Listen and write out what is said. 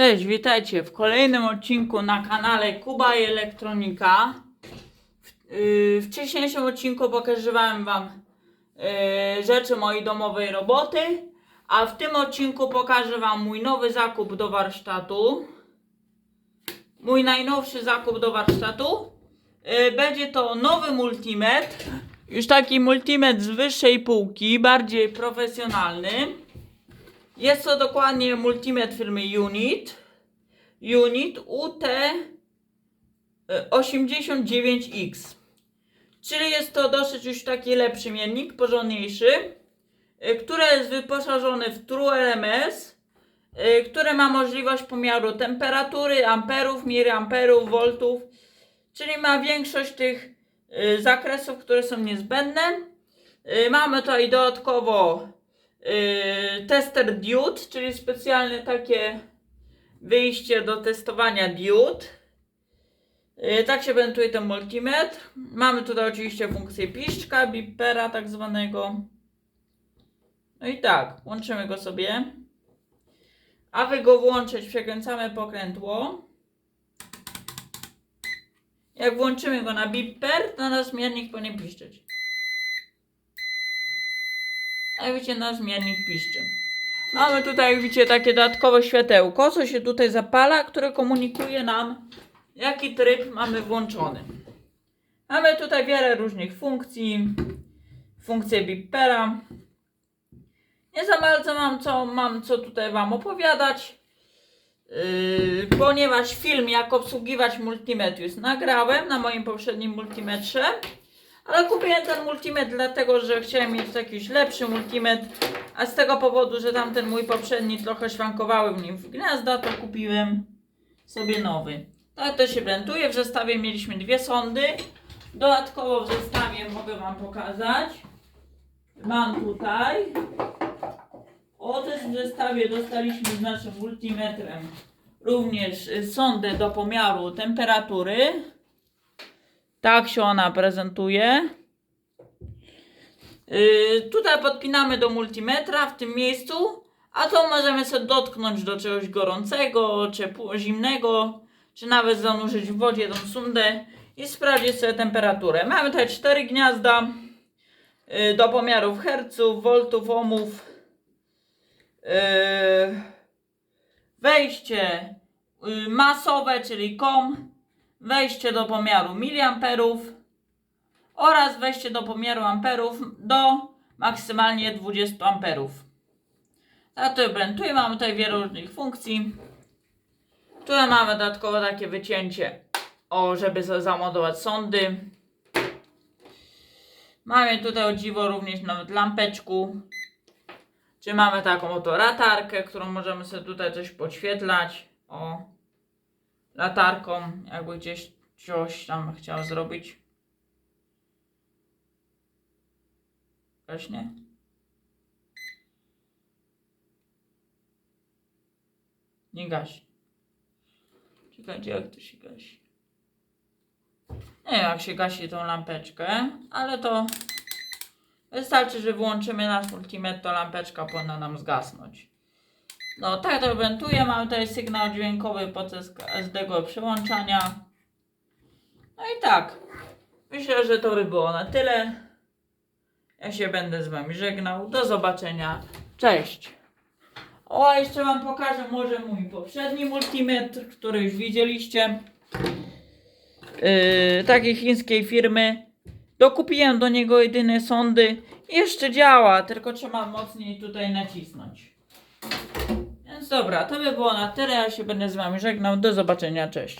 Cześć, witajcie w kolejnym odcinku na kanale Kuba i Elektronika. W, yy, wcześniejszym odcinku pokazywałem Wam yy, rzeczy mojej domowej roboty, a w tym odcinku pokażę Wam mój nowy zakup do warsztatu. Mój najnowszy zakup do warsztatu. Yy, będzie to nowy multimetr. Już taki multimetr z wyższej półki, bardziej profesjonalny. Jest to dokładnie multimetr firmy Unit. Unit UT e, 89X. Czyli jest to dosyć już taki lepszy miernik, porządniejszy, e, który jest wyposażony w True LMS, e, który ma możliwość pomiaru temperatury, amperów, miliamperów, voltów, czyli ma większość tych e, zakresów, które są niezbędne. E, Mamy tutaj dodatkowo yy, tester diod, czyli specjalne takie wyjście do testowania diod. Yy, tak się prezentuje ten multimetr. Mamy tutaj oczywiście funkcję piszczka, bipera tak zwanego. No i tak, łączymy go sobie. Aby go włączyć, przekręcamy pokrętło. Jak włączymy go na biper, to nasz miernik powinien piszczeć. Jak widzicie, nasz zmiennik piszczy. Mamy tutaj, widzicie, takie dodatkowe światełko, co się tutaj zapala, które komunikuje nam, jaki tryb mamy włączony. Mamy tutaj wiele różnych funkcji. Funkcję bipera. Nie za bardzo mam co, mam co tutaj Wam opowiadać, yy, ponieważ film, jak obsługiwać multimetr już nagrałem na moim poprzednim multimetrze. Ale kupiłem ten multimetr dlatego, że chciałem mieć jakiś lepszy multimetr, a z tego powodu, że tamten mój poprzedni trochę szwankowały w nim w gniazda, to kupiłem sobie nowy. Tak to się prezentuje. W zestawie mieliśmy dwie sondy. Dodatkowo w zestawie mogę Wam pokazać. Mam tutaj. O też w zestawie dostaliśmy z naszym multimetrem również y, sondę do pomiaru temperatury. Tak się ona prezentuje. Yy, tutaj podpinamy do multimetra w tym miejscu, a to możemy sobie dotknąć do czegoś gorącego, pół- zimnego, czy nawet zanurzyć w wodzie tą sondę i sprawdzić sobie temperaturę. Mamy tutaj cztery gniazda yy, do pomiarów herców, voltów, ohmów. Yy, wejście yy, masowe, czyli COM wejście do pomiaru miliamperów oraz wejście do pomiaru amperów do maksymalnie 20 amperów. To prezentuje. Mamy tutaj wiele różnych funkcji. Tutaj mamy dodatkowo takie wycięcie, o, żeby za- zamontować sondy. Mamy tutaj o dziwo również nawet lampeczku. Czy mamy taką oto latarkę, którą możemy sobie tutaj coś podświetlać. O, latarką, jakby gdzieś coś tam chciał zrobić. Gaśnie? Nie gasi. Czekajcie, jak to się gasi. Nie wiem, jak się gasi tą lampeczkę, ale to wystarczy, że włączymy nasz multimetr, to lampeczka powinna nam zgasnąć. No tak to prezentuje. Mamy tutaj sygnał dźwiękowy podczas każdego przyłączania. No i tak. Myślę, że to by było na tyle. Ja się będę z Wami żegnał. Do zobaczenia. Cześć. O, jeszcze Wam pokażę może mój poprzedni multimetr, który już widzieliście. Yy, takiej chińskiej firmy. Dokupiłem do niego jedyne sondy. Jeszcze działa, tylko trzeba mocniej tutaj nacisnąć. Więc dobra, to by było na tyle. Ja się będę z Wami żegnał. Do zobaczenia. Cześć.